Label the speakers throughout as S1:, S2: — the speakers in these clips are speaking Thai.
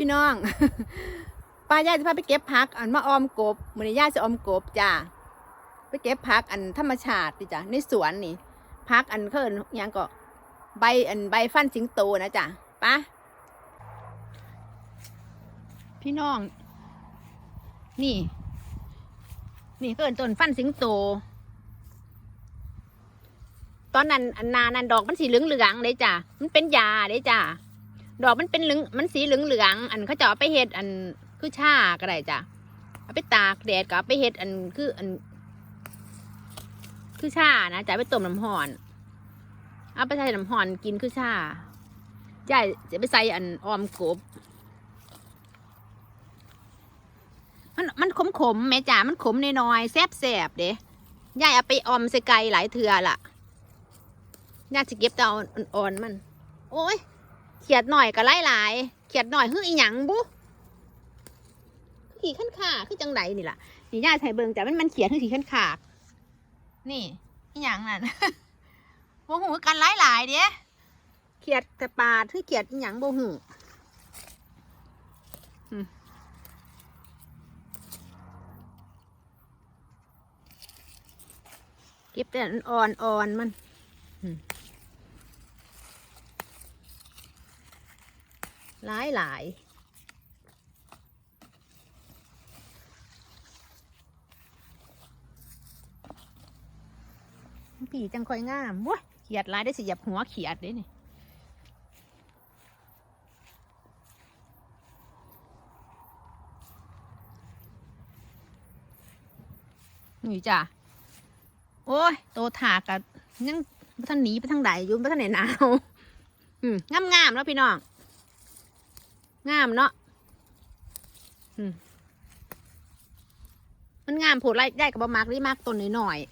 S1: พี่น้องป้าย่าจะพาไปเก็บผัก อันมาออมกบมือนี้ย่าจะออมกบจ้าไปเก็บผักอันธรรมชาติดิจ้ะในสวนนี่ผักอันเขาเอินยังก็ใบอันใบฟันสิงโตนะจ้ะป้าพี่น้อง นี่ นี่เขินต้นฟันสิงโต ตอนนั้นอันนานันดอกมันสีเหลืองเหลืองๆเลยจ้ะมันเป็นยาเลยจ้ะ ดอกมันเป็นเหลืองมันสีเหลืองเหลืองอันเขาจะเอาไปเฮ็ดอันคือชาก็ได้จ้ะเอาไปตากแดดก็เอาไปเฮ็ดอันคืออัน คือชานะจ้ะไปต้มน้ำห่อน เอาไปใส่น้ำห่อนกินคือชาจ้ะจะไปใส่อันออมกบมันมันขมขมแม่จ๋ามันขมนน้อยแซบแสบเด้ยายเอาไปออมใส่ไก่หลายเถื่อล่ะน่าจะเก็บแต่เอาอ่อนๆมัน โอ้ย เขียดหน่อยก็ไล่หลายๆเขียดหน่อยคืออีหยังบุขี่ขั้นขาคือจังไดนี่ล่ะนี่ย่าใส่เบิงจ้ะมันมันเขียดคือขี่ขั้นขานี่อีหยังนั่นโบหูกันไล่หลายๆเด้เขียดแต่ปาดคือเขียดอีหยังโบหูอืมเก็บแต่อันอ่อนๆมัน หลายหลายผีจังคอยงามว้ยเขียดลายได้สิหยับหัวเขียดเด้นี่นี่จ้ะ โอ้ย โตถากกับยังท่านหนีไปทางใดยู่ไปทางไหนหนาว อืมงามงามๆแล้วพี่น้อง งามเนาะมมันงามผล่ไล่ได้กับบะมากนี่มากต้นหน่อยๆ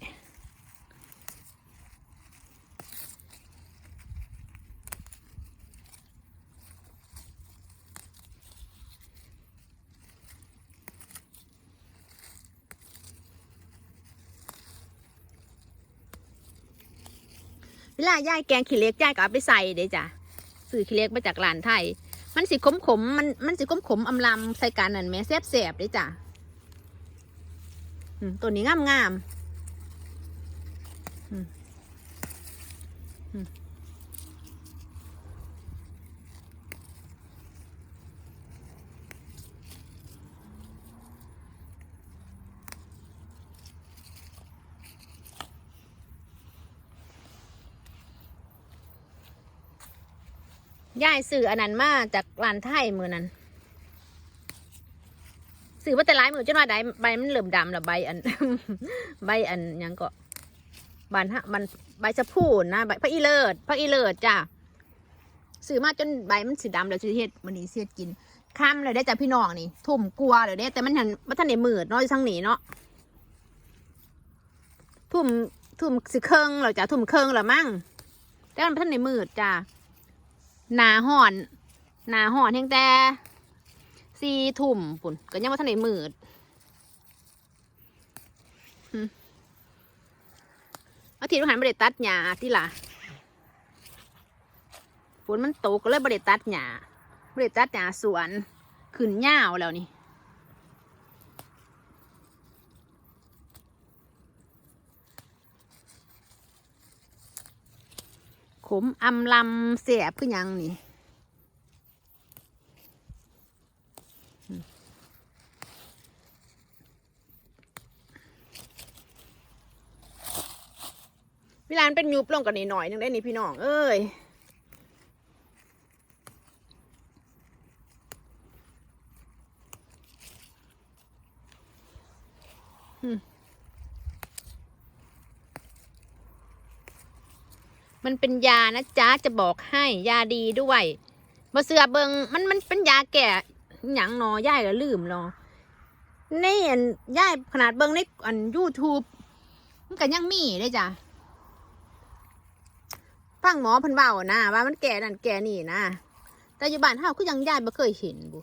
S1: เวลาย่ายแกงขี้เล็กย่ายก็เอาไปใส่เด้จ้ะซื้อขี้เล็กมาจากร้านไทย มันสิขมขมมันมันสิขมขมอำลำใส่กันนั่นแม่แซ่บแสบเด้จ้ะตัวนี้งามงาม ย่ายซื้ออันนั้นมาจากร้านไทยมือนั้นซื้อมาแต่หลายมือจนว่าใดใบมันเหลื่อมดำแล้วใบอัน ใบอันยังก็บานฮะมันใบสะพูนนะใบพระอีเลิศพระอีเลิศจ้ะซื้อมาจนใบมันสีดำแล้วสิเฮ็ดมันนี้เสียดกินค่ำเลยได้จ้ะพี่น้องนี่ทุ่มกลัวเลยเด้แต่มันหันมันทันได้มืดเนาะอยู่ทางนี้เนาะทุ่มทุ่มสิเครื่องแล้วจ้ะทุ่มเครื่องแล้วมั้งแต่มันบ่ทันได้มืดจ้ะ หนาห่อนหนาห่อนเพียงแต่สี่ทุ่มปุ่นก็ยังว่าท่านไหนมืดอาทิตย์หันบริตัดหญ้าที่ล่ะฝนมันตกก็เลยบริตัดหญ้าบริตัดหญ้าสวน ขึ้นหญ้าวแล้วนี่ ขมอำลำเสียบคือยังนี่อืมเวลามันเป็นยุบลงกันนี่หน่อยนึงได้นี่พี่น้อง เอ้ย มันเป็นยานะจ๊ะจะบอกให้ยาดีด้วยมาเสือเบิงมันมันเป็นยาแก่หยังนอย่ายก็ลืมเนาะนี่อันย่ายขนาดเบิงในอันยูทูบมันก็ยังมีเลยจ้ะฟังหมอพันเบานะว่ามันแก่นั่นแก่นี่นะแต่อยู่บ้านเฮาก็ยังย่ายบ่เคยเห็นบุ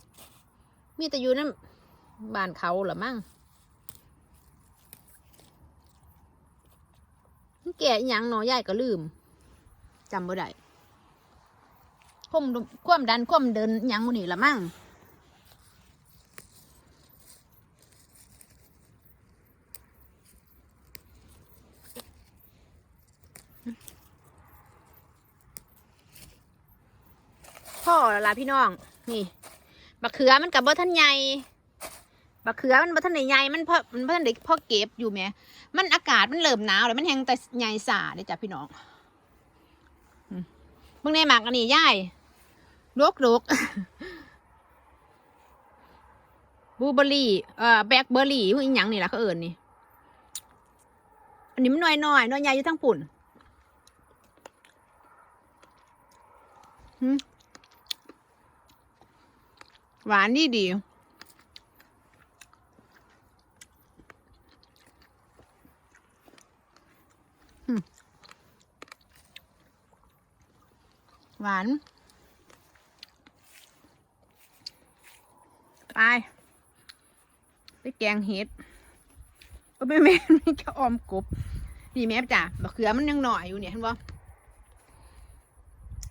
S1: มีแต่อยู่นั่นบ้านเขาหรือมั่งแก่หยังนอย่ายก็ลืม จำไม่ได้ควมควมดันควมเดินยังมันนี่ละมั้งพ่อละพี่น้อง นี่บักเขือมันกับบ่ท่านใหญ่บักเขือมันบ่ท่านใหญ่มันพ่อมันบ่ท่านเด็กพ่อเก็บอยู่แม่มันอากาศมันเริ่มหนาวแล้วมันแห้งแต่ใหญ่สาเดี๋ยจ้ะพี่น้อง มึงในหมากอันนี้ย่ายลกลกบูเบอรี่ เอ่อแบล็คเบอร์รี่พวกอีหยังนี่ล่ะเขาเอิญนี่ อันนี้มันน้อยๆน้อยใหญ่อยู่ทั้งปุ่นหวานดีดี หวาน ไป ไปแกงเห็ดก็ไม่แม่ไม่จะออมกบนี่แม่จ้ะบักเขือมันยังหน่อยอยู่เนี่ยเห็นบ่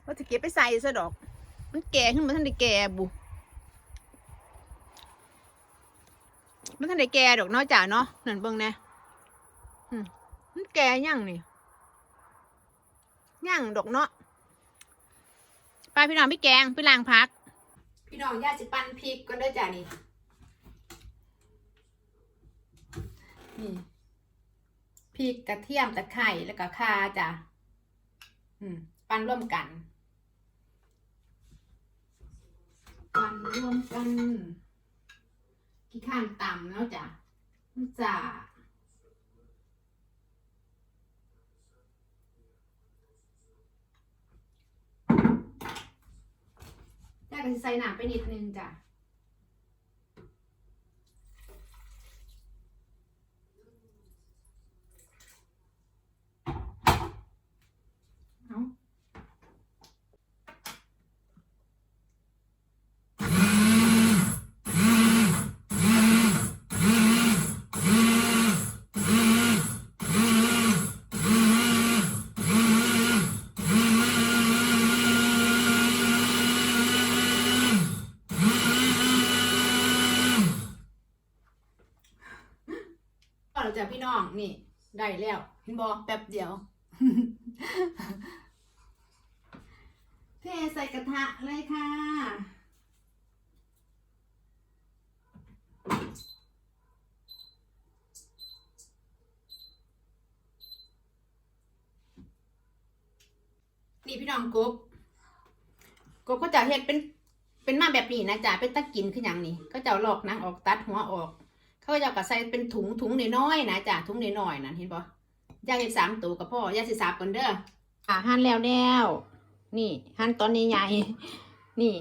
S1: ว่าจะเก็บไปใส่ซะดอก มันแก่ขึ้นมาท่านได้แก่บุมันท่านได้แก่ดอกเนาะจ้ะเนาะนั่นเบิ่งแน่มันแก่ยังนี่ยังดอกเนาะ ไปพี่น้องพี่แกงไปล้างพัก พี่น้องย่าสิปั้นพริกก็ได้จ้ะนี่นี่พริกกระเทียมตะไคร้แล้วก็ข่าจ้ะปั้นร่วมกันปั้นร่วมกันกี่ข้านต่ำแล้วจ้ะจ้ะ ก็สิใส่หนาไปนิดนึงจ้ะ เอาก่อนจ้ะพี่น้อง นี่ ได้แล้วเห็นบอแป๊บเดียวเทใส่กระทะเลยค่ะ นี่พี่น้องกบกบก็จะเฮ็ดเป็นเป็นมาแบบนี้นะจ๊ะเป็นตะกินคืออย่างนี้ ก็จะเอาลอกนังออกตัดหัวออก เขาจะเอากระใส่เป็นถุงถุงน้อยๆนะจ๊ะถุงน้อยๆนั่นเห็นปะย่าเห็ดสามตัวกับพ่อย่าสิสาบก่อนเด้ออ่าหั่นแล้วแล้วนี่หั่นตอนนี้ใหญ่ๆนี่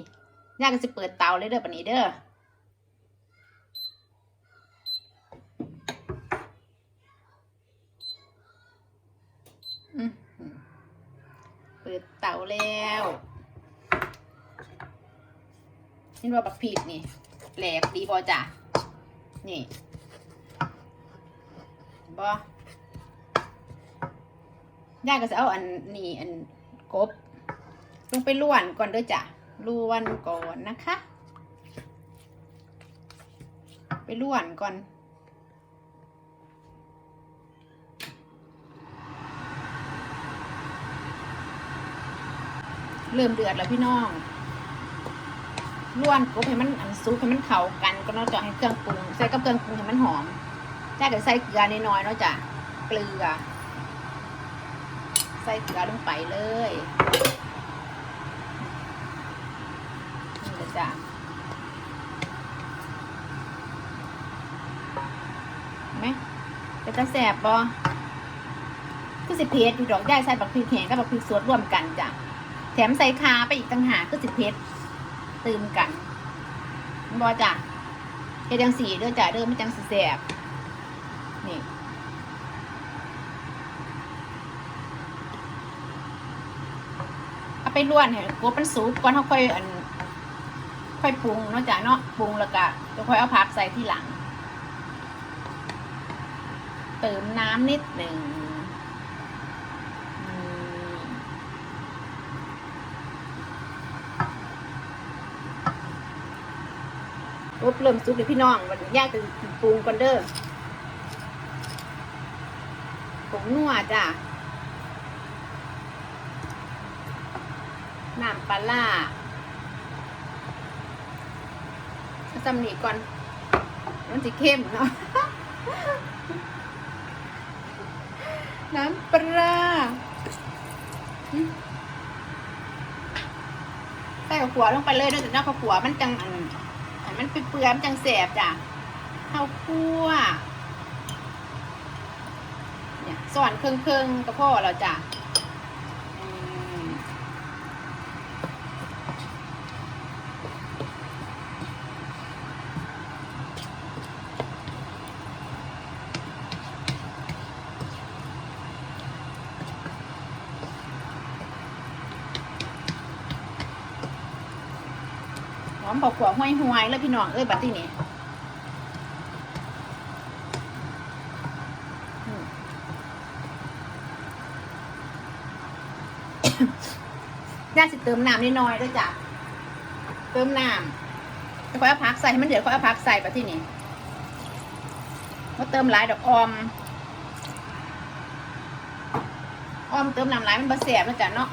S1: ย่าก็จะเปิดเตาเลยเด้อปนี้เด้อเปิดเตาแล้วเห็นว่าบักพีดนี่แหลกดีบอจ้ะ นี่บย่าก็จะเอาอันนี้อันกบ ลงไปล้วนก่อนเด้อจ้ะล้วนก่อนนะคะ ไปล้วนก่อนเริ่มเดือดแล้วพี่น้องล้วนกบให้มันอัน ซุปให้มันเข้ากันก็เนอกจากให้เครื่องปรุงใส่กับเครื่องปรุงให้มันหอมแต่ก็ใส่เกลือน้อยๆเนาะจ้ะเกลือ ใส่เกลือลงไปเลยนี่เลยจ้ะไหมเป็นตาแสบบ่คือสิเพชรดอกได้ใส่บักพริกแห้งกับบักพริกสดรวมกันจ้ะแถมใส่คาไปอีกต่างหากคือสิเพชรตื่มกัน บอจ้ะเฮ็ดจังสีเด้อจ้ะเด้อไม่จังสีแสบนี่เอาไปล้วนให้กบมันสุกก่อนเขาค่อยอันค่อยปรุงเนาะจ้ะเนาะปรุงแล้วก็จะค่อยเอาผักใส่ที่หลัง เติมน้ำนิดหนึ่งอืม รบเริ่มซุกเลยพี่น้องมันยากจะปรุงก่อนเด้อผงนัวจ้ะน้ำปลาล่าจำหนีก่อน มันจะเข้มเนาะ น้ำปลาใส่ข้าวขัวลงไปเลยด้วยแต่เนาะข้าวขัวมันจังอันอัน มันเปื่อยๆมันจังแสบจ้ะข้าวคั่วเนี่ยสอนเครื่องๆก็พ่อเราจ้ะ หอมบอกขวห้วยห้วยแล้วพี่น้องเอ้ยบัดที่นี่ย่าสิเติมน้ำนิดหน่อยด้วยจ้ะเติมน้ำแล้วค่อยเอาพักใส่ให้มันเดือดค่อยเอาพักใส่ไปที่นี่ว่าเติมหลายดอกออมออมเติมน้ำหลายมันบะแสบแล้วจ้ะเนาะ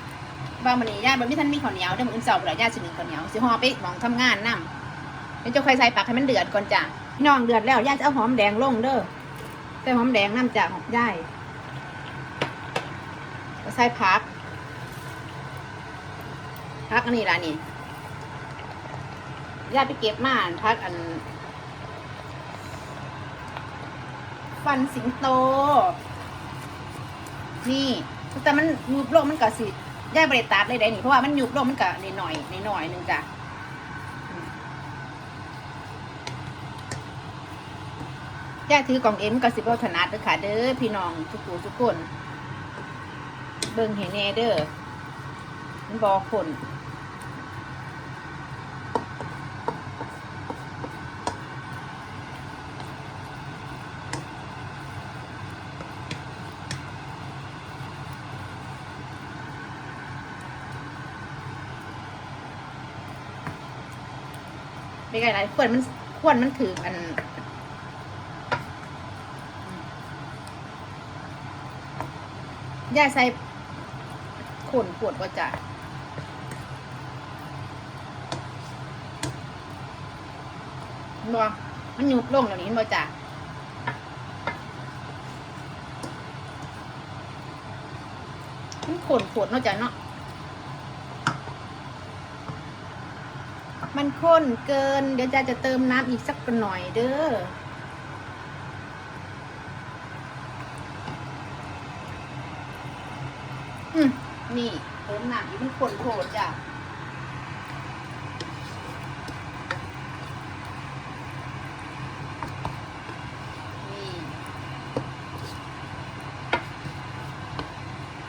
S1: ว่ามันนี้ย่าบะมีท่านมีข้าวเหนียวเดี๋ยวมื้ออนเสาร์เดี๋ยวย่าสิหนึ่งข้าวเหนียวสิห่อไปหมองทำงานน้ำเดี๋ยวจะค่อยใส่ปักให้มันเดือดก่อนจ้ะพี่น้องเดือดแล้วย่าจะเอาหอมแดงลงเด้อใส่หอมแดงน้ำจ้ะหอมย่ายใส่ผักพักอันนี้ละนี่ญาติไปเก็บมาพักอันฟันสิงโต นี่แต่มันยุบโลกมันก็สิ ย่าบริตัดเลยได้นี่เพราะว่ามันยุบลงมันก็นิดหน่อยนิดหน่อยหนึงจ้ะย่าถือกล่องเอ็มกับสิบถนัดเด้อค่ะ เด้อพี่น้องทุกผู้ทุกคน เบิ่งเห็นแน่เด้อมันบอกคน เป็นไงล่ะขวดมันขวดมันถืออันย่าใส่ขนขวดว่าจะบ่มันยุบลงแล้วนี้บ่จ้ะมันขนขวดนาะจ้ะเนาะ มันข้นเกิน เดี๋ยวจะจะเติมน้ำอีกสักหน่อยเด้อนี่เติมน้ำอีกมันข้นโคตรจ้ะนี่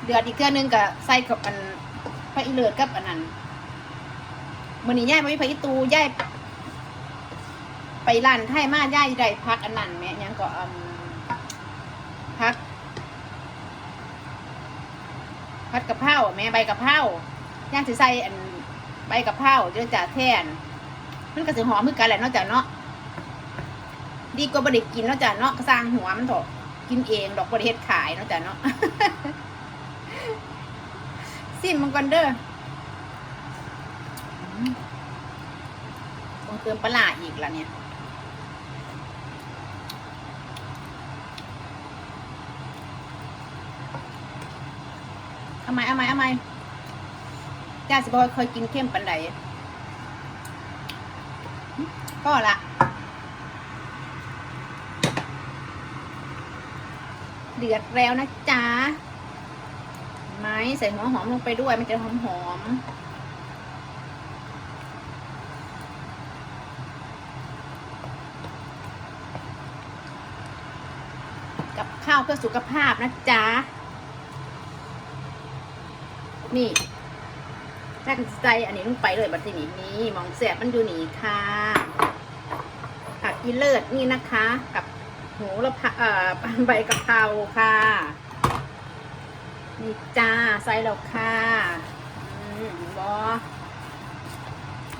S1: เดือดอีกเครื่องนึงกับใส่กับอันพระอีเลือดกับอันนั้น มื่อนี้ย่ายไปพระอิตูย่ายไปร้านไทยมาย่ายได้พักอันนั้นแม่ยังก็อมพักพัดกะเพราแม่ใบกะเพราย่างสิใส่อันใบกะเพราเดี๋ยวจะแทนมันก็สิหอมคือกันแหละนาะจ้ะเนาะดีกว่าบริกินนาะจ้ะเนาะสร้างหัวมันเถอะกินเองดอกบริเฮ็ดขายนาะจ้ะเนาะซิมมันก่อนเด้อ ต้อง เติมปลาอีกแล้วเนี่ย เอาไหมเอาไหมเอาไหมย่าสิบอยเคยกินเข้มปันใดก็ละเดือดแล้วนะจ๊ะไหมใส่หัวหอมลงไปด้วย มันจะหอมหอมๆ กับข้าว เพื่อสุขภาพนะจ๊ะ นี่แรกใจอันนี้ลงไปเลยบัดนี้นี่มองแสบมันอยู่นี่ค่ะผักอีเลิศนี่นะคะ กับหูละพะเอ่อใบกะเพราค่ะ นี่จ้าใส่แล้วค่ะอืมบอ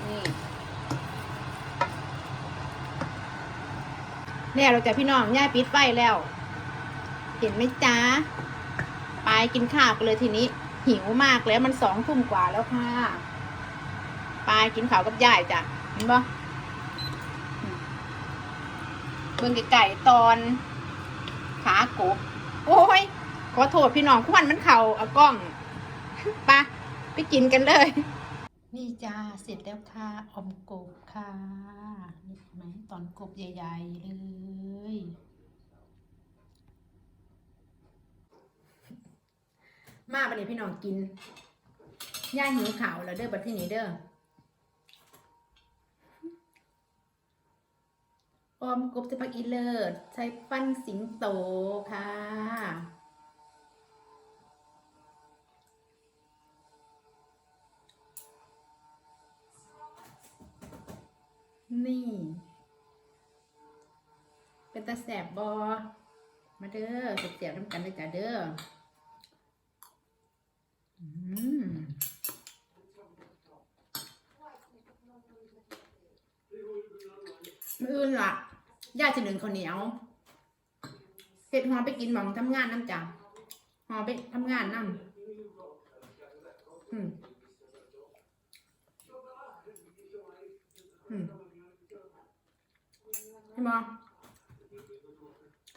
S1: นี่เนี่ยเราจะพี่น้องย่าปิดไฟแล้ว เห็นไหมจ๊ะไปกินข้าวกันเลยทีนี้ หิวมากแล้วมันสองทุ่มกว่าแล้วค่ะไปกินข้าวกับยายจ้ะเห็นปะเบิ่งไก่ตอน ขากบโอ้ยขอโทษพี่น้องควันมันเข่าเอากล้องปะไปกินกันเลย นี่จ้าเสร็จแล้วค่ะอมกบค่ะนี่เห็นไหมตอนกบใหญ่ ๆ เลย มาบัดนี้พี่น้องกิน ย่าหิวข่าวแล้วเด้อบัดที่นี้เด้อออมกบจะพักอีเลิศใช้ปั้นสิงโตค่ะ นี่ เป็นตาแสบบอมาเด้อเสียบๆน้ำกันเลยจ้ะเด้อม มืออื่นล่ะย่าจะหนึ่งข้าวเหนียวเห็ดหอมไปกินหมองทำงานน้ำจังหอมไปทำงานน้ำอืมอืมใช่ไหม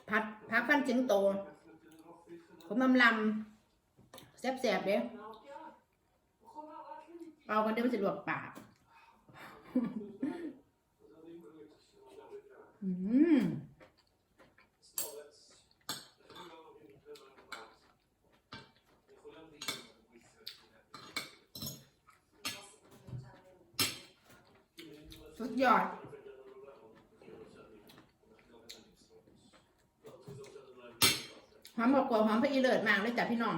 S1: ผัดผักฟันจิงโตผมลำลำแซ่บๆเด้เอากันเดี๋ยวมันจะลวกปาก อืมสุดยอดหอมบอกกว่าหอมพระอีเลิศมากเลยจ้ะพี่น้อง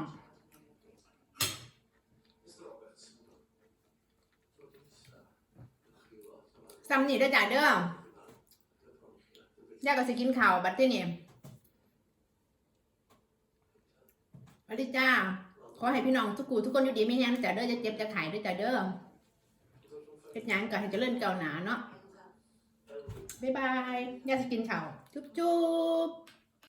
S1: ซ้ำนี่ได้จ้ะเด้อ ยากก็สิกินข้าวบัดที่นี่สวัสดีจ้า ขอให้พี่น้องทุกกูทุกคนอยู่ดีไม่แห้งจ้ะเด้อจะเจ็บจะขายด้วยจะเด้อเฮ็ดยังก็ให้เล่นเก่าหนาเนาะบ๊ายบายอยากสิกินข้าวจุ๊บจุ๊บ